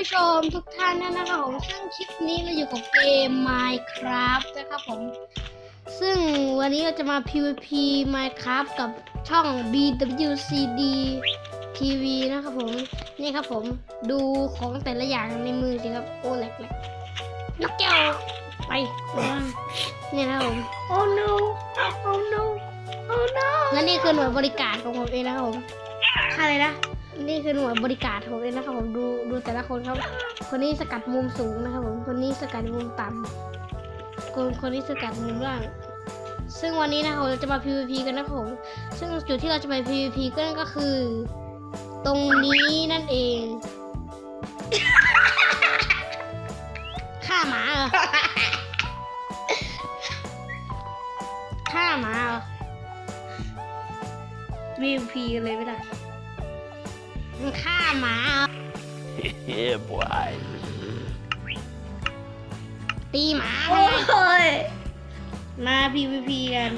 ผู้ชมทุกท่านนะครับผมซึ่งคลิปนี้เราอยู่กับเกม Minecraft นะครับผม ซึ่งวันนี้เราจะมา PVP Minecraft กับช่อง BWCD TV นะครับผม นี่ครับผมดูของแต่ละอย่างในมือสิครับ โอ้แหลกแหลกนกแก้วไปนี่นะครับผม Oh no! Oh no! Oh no! และนี่คือหน่วยบริการของผมเองนะครับผมค่าอะไรนะ นี่คือหน่วยบริการของผมเองนะครับผมดูดูแต่ละคนครับ คนนี้สกัดมุมสูงนะครับผมคนนี้สกัดมุมต่ำคนคนนี้สกัดมุมล่าง ซึ่งวันนี้นะครับเราจะมา PVP กันนะครับผม ซึ่งจุดที่เราจะไป PVP ก็นั่นก็คือ ตรงนี้นั่นเองฆ่าหมาเหรอฆ่าหมาเหรอ VP กันเลยไม่ได้ มันฆ่าหมาเหรอ yeah, boy. ตีหมาโอ้ทำไมยมา PVP กัน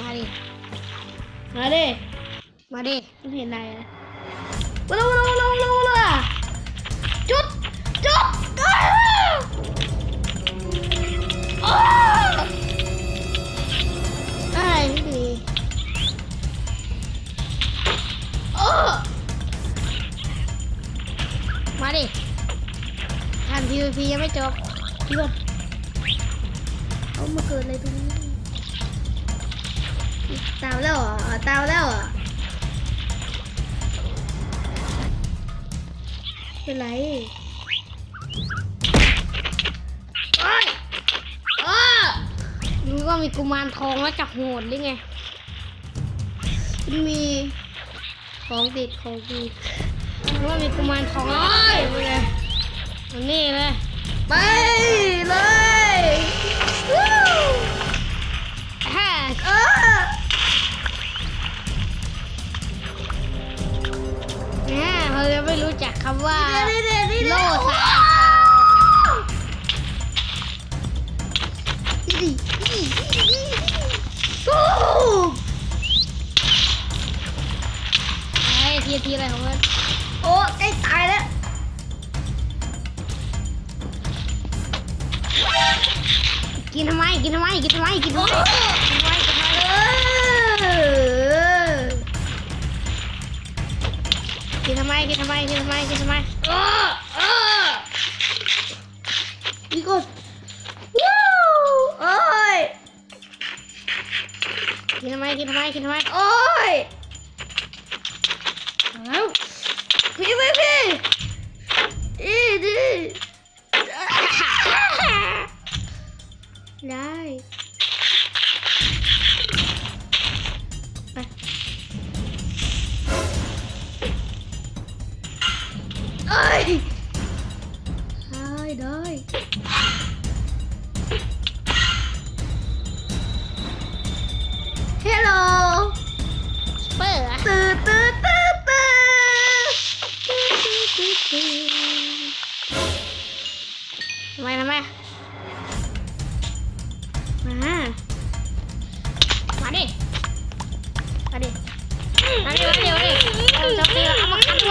มาดิ มาดิมาดิไม่เห็นอะไรนะมาแล้วมาแล้วมาแล้วมาแล้วมาแล้ว จบพี่บอลเอามาเกิดอะไรตรงนี้ตามแล้วเหรอตามแล้วเหรอเป็นไรโอ้ยอ้มึงก็มีกุมารทองแล้วจะโหดหรือไง มีของติดของดีมึงก็มีกุมารทองแล้วจะโหดหรือไงมันนี่เลย ไปเลยวู้ฮ่าเออเนี่ยเขาจะไม่รู้จักคำว่า นี่เด็ดนี่โล่เด็ดสายนี่ดินี่ดิกูไอ้ทีทีอะไรของมันโอ้ใกล้ตายแล้ว กินทำไม กินทำไม กินทำไม กินทำไม กินทำไมกินทำไมเออกินทำไม กินทำไม กินทำไม กินทำไมเออเออนี่ก่อนวู้โอ้ยกินทำไม กินทำไม กินทำไม โอ้ย ได้ไปเอ้ยได้ได้เฮลโลเปิดอะตื้อตื้อตื้อตื้อทำไมทำไมมามาดิมาดิมาดิมาดิมาดิเอาจะตีแล้วเอามาคัด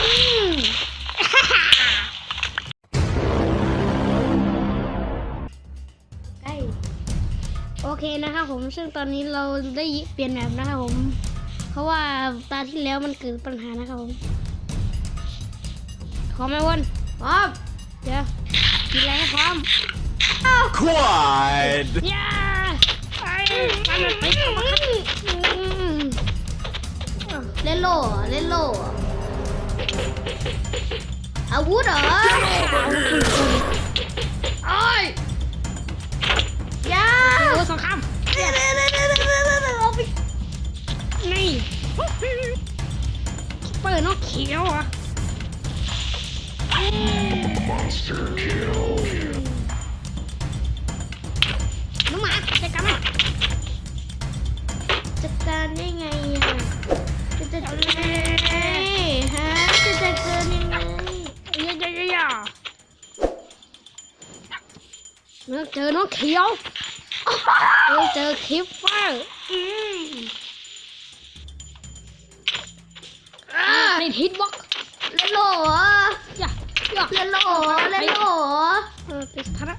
โน้ดเหรออืมใกล้โอเคนะครับผมซึ่งตอนนี้เราได้เปลี่ยนแบบนะครับผม เพราะว่าตาที่แล้วมันเกิดปัญหานะครับผมพร้อมไหมวนพร้อมเดี๋ยวกินอะไรให้พร้อม Quad! ย่าไปไปมันไปเอามาคัดอืมเล่นโล่เหรอเล่นโล่เหร ออาวุธเหรอโอ้ยยาโอ้สงครามเดี๋ยวเดี๋ยวเดี๋ยวเดี๋ยวเดี๋ยวเดี๋ยวเอาไปนี่เปิดนกเขียวเหรอะน้องหมาจัดการมันจะ เจอน้องเขียวเมื่อเจอคลิปเปอร์อืมในฮิตบ็อกเล่นโหลเหรออย่าอย่าเล่นโหลเหรอเล่นโหลเหรอเออติดทัระ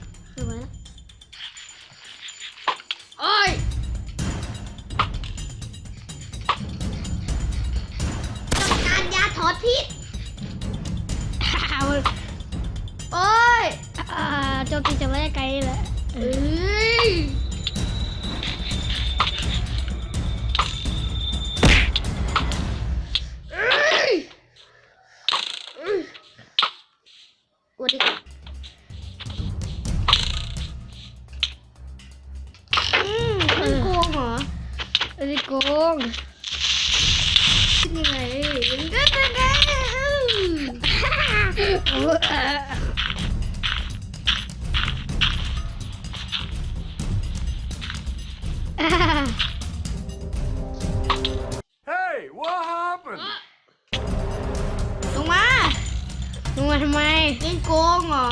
โกงเหรอ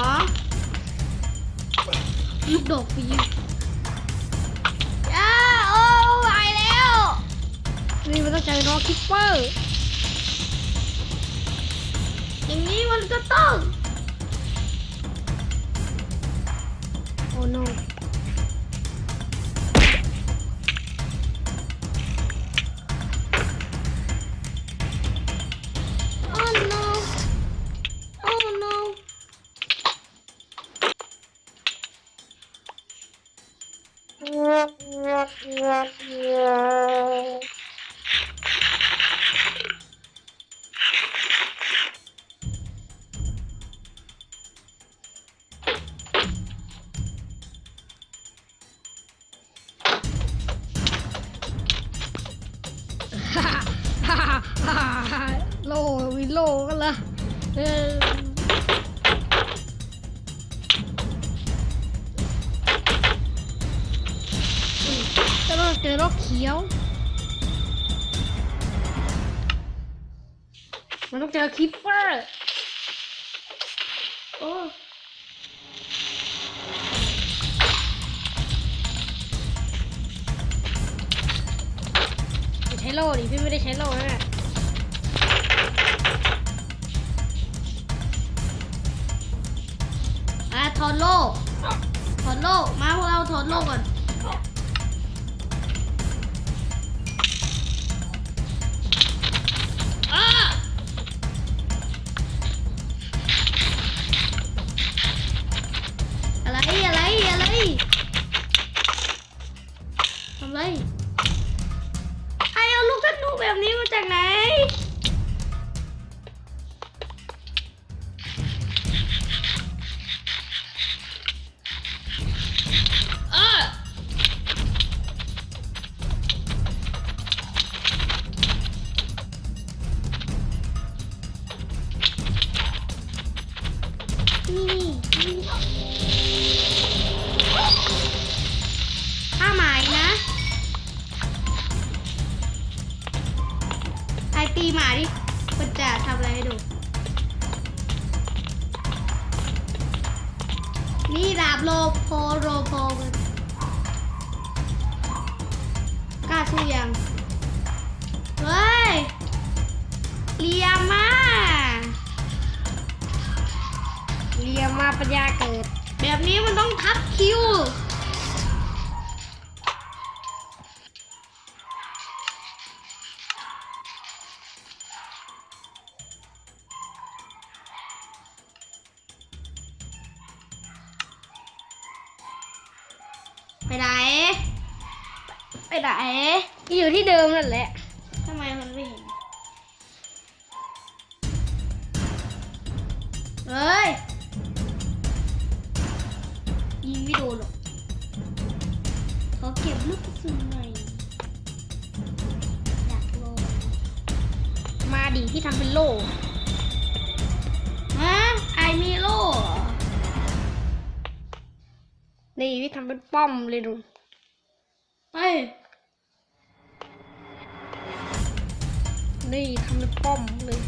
ลูกดอกฟรีอ้าโอ้ไหวแล้ว นี่มันต้องใจอน้องคิปเปอร์ อย่างนี้มันก็ต้อง โอ้ no จะต้องเขียว มันต้องเจอคิปเปอร์โอ้ใช้โล่ดิพี่ไม่ได้ใช้โล่นะเนี่ยอะถอดโล่ถอดโล่มาพวกเราถอดโล่ก่อน ดิมันจะทำอะไรให้ดู นี่ดาบโลโพโรโพมันกล้าสู้ยัง เฮ้ยเลียมมาเรียมมาปัญญาเกิด แบบนี้มันต้องทับคิว ไปไหน ไปไหนอยู่ที่เดิมนั่นแหละทำไมมันไม่เห็น เฮ้ย ยิงไม่โดนหรอกขอเก็บลูกกระสุนหน่อย อยากลองมาดิที่ทำเป็นโล่ฮะไอมีโล่เหรอ นี่พี่ทำเป็นป้อมเลยดูไปนี่ทำเป็นป้อมเลย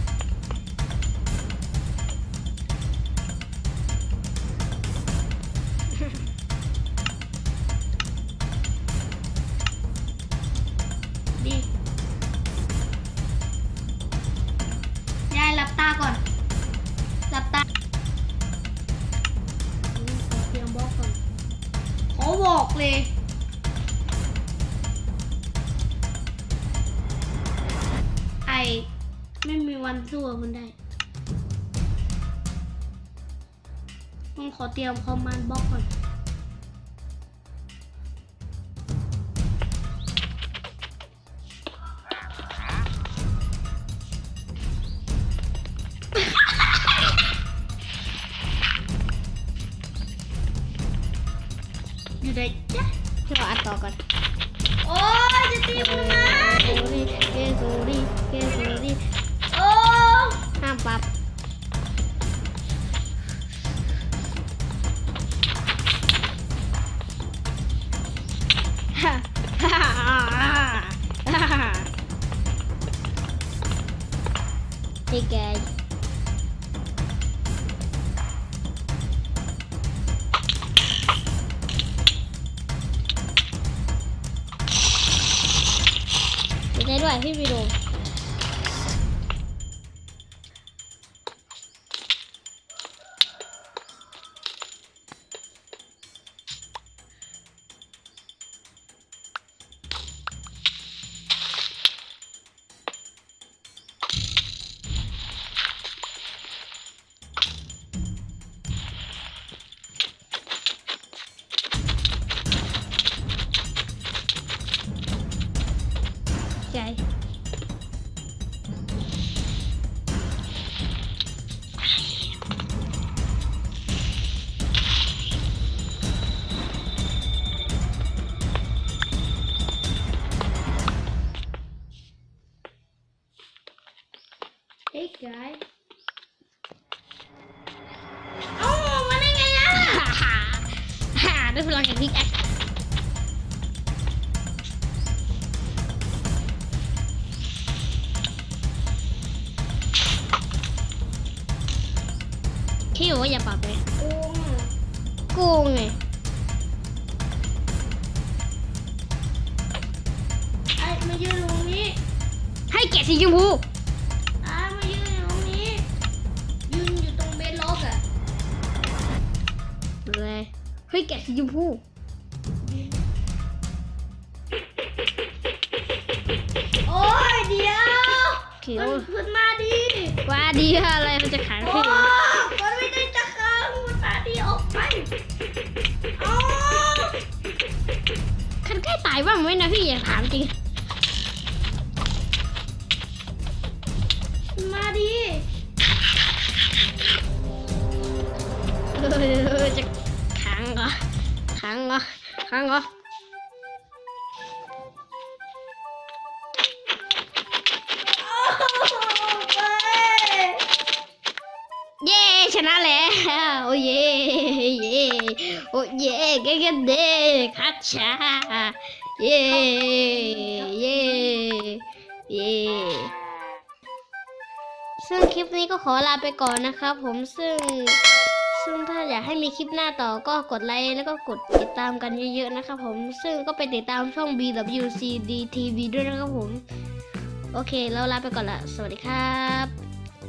สู้กับมันได้ต้องขอเตรียมคอมมานด์บล็อกก่อน ได้ด้วยพี่วิโดใจ ฮ่าด้วยพลังแห่งพิกแอคที่บอกว่าอย่าปรับเลยโอ้ยโกงไงไอ้มายืนตรงนี้ ให้เกียรติสีชมพูไอ้มายืนอยู่ตรงนี้ ยืนอยู่ตรงเบสล็อกอะเลยให้ เกียรติสีชมพูโอ้ยเดี๋ยวเขียมัวนมันมาดีว่าดีอะไรมันจะขังโอ้พี่มันไม่ได้จะขังมันมาดีออกไปเอ้าคันใกล้ตายบ้างไหมนะพี่อยากถามจริงมันมาดีเออจะขังเหรอ ขังเหรอขังเหรอเย้ชนะแล้วโอ้เย่เย่โอ้เย่เก่งเด้คัดชาเย่เย่เย่ซึ่งคลิปนี้ก็ขอลาไปก่อนนะครับผมซึ่ง ซึ่งถ้าอยากให้มีคลิปหน้าต่อก็กดไลค์แล้วก็กดติดตามกันเยอะๆนะครับผม ซึ่งก็ไปติดตามช่อง BWCD TV ด้วยนะครับผม โอเค เราลาไปก่อนละ สวัสดีครับ